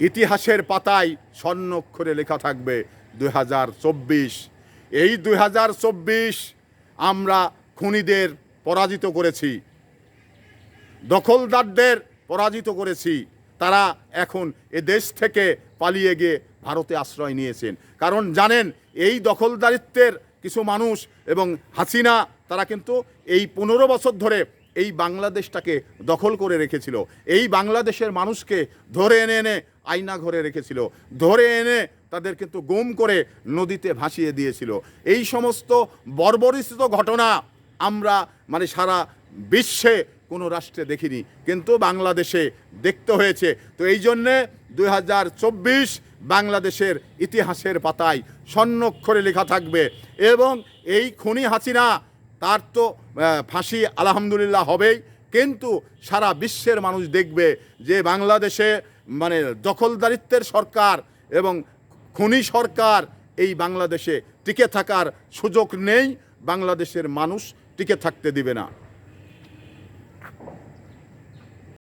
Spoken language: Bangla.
ইতিহাসের পাতায় স্বর্ণক্ষরে লেখা থাকবে দু হাজার চব্বিশ। এই দুই হাজার চব্বিশ আমরা খুনিদের পরাজিত করেছি। দখলদারদের পরাজিত করেছি। তারা এখন এ দেশ থেকে পালিয়ে গিয়ে ভারতে আশ্রয় নিয়েছেন। কারণ জানেন, এই দখলদারিত্বের কিছু মানুষ এবং হাসিনা, তারা কিন্তু এই পনেরো বছর ধরে এই বাংলাদেশটাকে দখল করে রেখেছিল। এই বাংলাদেশের মানুষকে ধরে এনে এনে আয়না ঘরে রেখেছিল। ধরে এনে তাদের কিন্তু গুম করে নদীতে ভাসিয়ে দিয়েছিল। এই সমস্ত বর্বরিত ঘটনা আমরা মানে সারা বিশ্বে কোনো রাষ্ট্রে দেখিনি। কিন্তু বাংলাদেশে দেখতে হয়েছে। তো এই জন্যে দু হাজার চব্বিশ বাংলাদেশের ইতিহাসের পাতায় স্বর্ণক্ষরে লেখা থাকবে এবং এই খনি হাসিনা, তার তো ফাঁসি আলহামদুলিল্লাহ হবেই। কিন্তু সারা বিশ্বের মানুষ দেখবে যে বাংলাদেশে মানে দখলদারিত্বের সরকার এবং খনি সরকার এই বাংলাদেশে টিকে থাকার সুযোগ নেই, বাংলাদেশের মানুষ টিকে থাকতে দিবে না।